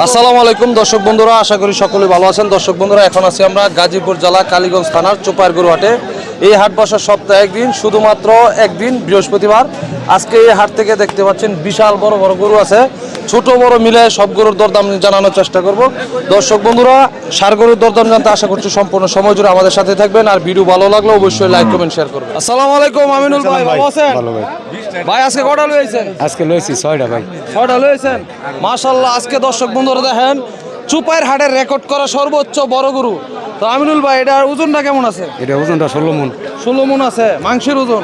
আসসালামু আলাইকুম, দর্শক বন্ধুরা, আশা করি সকলে ভালো আছেন। দর্শক বন্ধুরা, এখন আছি আমরা গাজীপুর জেলা কালীগঞ্জ থানার চোপায়ের গরু হাটে এই হাট বসার সপ্তাহে একদিন, শুধুমাত্র একদিন বৃহস্পতিবার। আজকে এই হাট থেকে দেখতে পাচ্ছেন বিশাল বড় বড় গরু আছে। ছোট বড় মিলে সব গরুর দরদাম জানানোর চেষ্টা করব। দর্শক বন্ধুরা সার গরুর দরদাম জানতে আশা করছি সম্পূর্ণ সময় জুড়ে আমাদের সাথে থাকবেন। আর ভিডিও ভালো লাগলে অবশ্যই লাইক কমেন্ট শেয়ার করবেন। আসসালামু আলাইকুম আমিনুল ভাই ভালো আছেন? ভালো ভাই। ভাই আজকে কটা লইছেন? আজকে লয়েছি ছয়টা ভাই। ছয়টা লয়েছেন মাশাল্লাহ আজকে দর্শক বন্ধুরা দেখেন চুপাইয়ের হাটের রেকর্ড করা সর্বোচ্চ বড় গরু। তো আমিনুল ভাই এটার ওজনটা কেমন আছে? এটা ওজনটা ষোলো মন। ষোলো মন আছে মাংসের ওজন?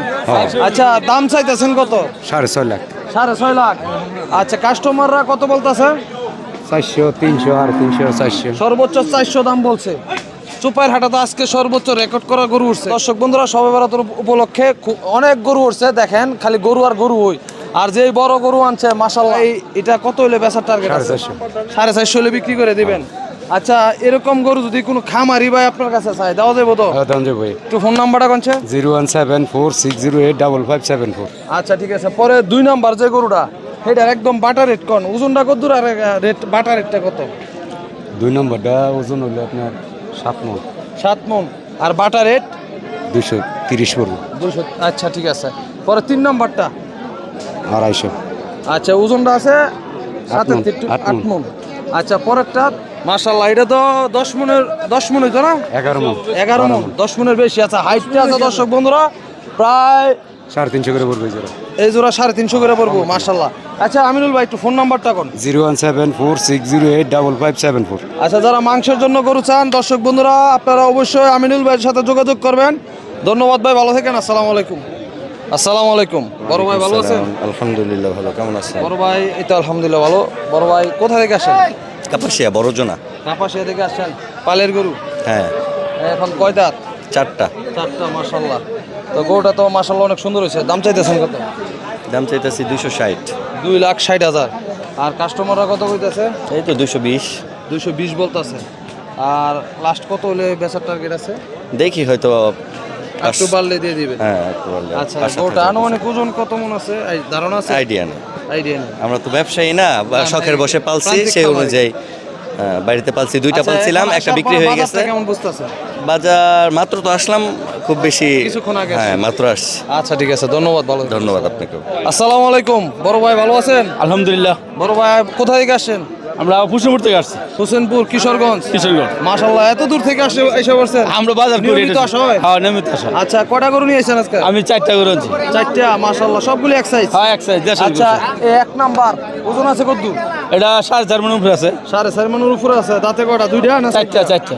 আচ্ছা দাম চাইতেছেন কত? সাড়ে ছয় লাখ। সাড়ে ছয় লাখ। আচ্ছা কাস্টমাররা কত বলতেছে? চারশো তিনশো আর তিনশো চারশো। সর্বোচ্চ চারশো দাম বলছে। চুপাইয়ের হাটে তো আজকে সর্বোচ্চ রেকর্ড করা গরু উঠছে। দর্শক বন্ধুরা সবে বেড়াতর উপলক্ষে অনেক গরু উঠছে দেখেন খালি গরু আর গরু হই আর যে বড় গরু আনছে মাসাল্লাহ এই এটা কত হইলে বেচার টার্গেট সাড়ে আছে চারশো। সাড়ে চারশো হলে বিক্রি করে দিবেন। আচ্ছা এরকম গরু যদি কোনো খামারি ভাই আপনার কাছে চাই দেওয়া যাব তো? দাম যাব একটু ফোন নাম্বারটা কোনছে zero one seven four six zero eight double five seven four. আচ্ছা ঠিক আছে। পরে দুই নাম্বার যে গরুটা সেটার একদম বাটার রেট কোন? ওজনটা কত দূর আর রেট বাটার রেটটা কত? দুই নম্বরটা ওজন হলো আপনার সাত মন। সাত মন। আর বাটার রেট? দুশো তিরিশ পড়বে দুশো আচ্ছা ঠিক আছে। পরে তিন নাম্বারটা? আড়াইশো। আচ্ছা ওজনটা আছে আট আট মন। আচ্ছা পরেরটা? মাশাল্লাহ এটা তো দশ মনের দশ মন হইতো না? এগারো মন। এগারো মন দশ মনের বেশি। আছে হাইটটা আছে দর্শক বন্ধুরা প্রায় সাড়ে তিনশো করে পড়বে জোড়া। এই জোড়া সাড়ে তিনশো করে পড়ব মাশাল্লাহ আচ্ছা আমিনুল ভাই একটু ফোন নাম্বারটা কোন? Zero one seven four six zero eight double five seven four. আচ্ছা যারা মাংসের জন্য গরু চান দর্শক বন্ধুরা আপনারা অবশ্যই আমিনুল ভাইয়ের সাথে যোগাযোগ করবেন। ধন্যবাদ ভাই ভালো থাকেন আসসালামু আলাইকুম। আসসালামু আলাইকুম। বড় ভাই ভালো আছেন? আলহামদুলিল্লাহ ভালো। কেমন আছেন? বড় ভাই এই তো আলহামদুলিল্লাহ ভালো। বড় ভাই কোথা থেকে আসেন? কাপাসিয়া বড় জোনা। কাপাসিয়া থেকে আসেন পালের গরু? হ্যাঁ। এখন কয় দাঁত? চারটা। চারটা মাশাল্লাহ তো গরুটা তো মাশাল্লাহ অনেক সুন্দর হয়েছে। দাম চাইতেছেন কত? দাম চাইতেছি দুইশো ষাট। দুই লাখ ষাট হাজার। আর কাস্টমাররা কত কইতেছে? এই তো দুইশো বিশ। দুইশো বিশ বলতেছে। আর লাস্ট কত হলে বেচার টার্গেট আছে? দেখি হয়তো একটু বাড়লে দিয়ে দিবে হ্যাঁ একটু। আচ্ছা গরুটা। আনুমানিক ওজন কত মন আছে? ধারণা আছে? আইডিয়া নেই। আমরা তো ব্যবসায়ী না বা শখের বসে পালছি সেই অনুযায়ী বাড়িতে পালছি দুইটা আচ্ছা, পালছিলাম একটা বিক্রি হয়ে গেছে। কেমন বুঝতেছে? বাজার মাত্র তো আসলাম খুব বেশি কিছুক্ষণ আগে হ্যাঁ মাত্র আসছি। আচ্ছা ঠিক আছে ধন্যবাদ ভালো ধন্যবাদ আপনাকে আসসালামু আলাইকুম বড় ভাই ভালো আছেন? আলহামদুলিল্লাহ। বড় ভাই কোথা থেকে আসছেন? আমরা পুষ্পমুর থেকে আসছি। হোসেনপুর কিশোরগঞ্জ? কিশোরগঞ্জ। মাশাল্লাহ এত দূর থেকে আসে এসে পড়ছেন? আমরা বাজার করি নিয়মিত আসা হয়? হ্যাঁ নিয়মিত আসা আচ্ছা কটা গরু নিয়ে এসেছেন আজকে? আমি চারটা করে আনছি। চারটা মাশাল্লাহ সবগুলি এক সাইজ হ্যাঁ এক সাইজ আচ্ছা এক নাম্বার ওজন আছে কত এটা সাড়ে চার মন উপরে আছে। সাড়ে চার মনের উপরে আছে দাঁতে কটা দুইটা না চারটা চারটা?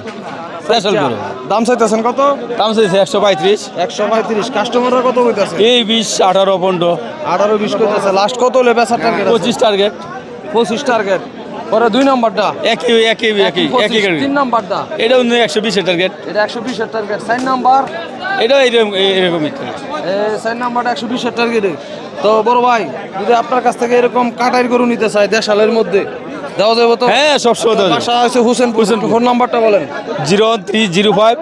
স্পেশাল করে দাম চাইতেছেন কত? দাম চাইছে একশো পঁয়ত্রিশ। একশো পঁয়ত্রিশ। কাস্টমাররা কত কইতেছে? এই বিশ আঠারো পনেরো। আঠারো বিশ কইতেছে। লাস্ট কত হলে বেচার টার্গেট পঁচিশ টার্গেট পঁচিশ টার্গেট পরে দুই নাম্বারটা। একই একই একই একই গাড়ি তিন নাম্বারটা। এটা অন্য একশো বিশের টার্গেট এটা একশো বিশের টার্গেট চার নাম্বার। এটা এরকম এরকমই। নাম্বারটা একশো বিশের টার্গেটে তো বড় ভাই যদি আপনার কাছ থেকে এরকম কাটাই গরু নিতে চাই দেশালের মধ্যে দেওয়া যাবে তো? হ্যাঁ সব সময় দেওয়া হুসেনপুর। ফোন নাম্বারটা বলেন। Zero three zero five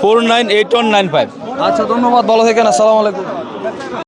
four nine eight one nine five. আচ্ছা ধন্যবাদ ভালো থাকেন আসসালামু আলাইকুম।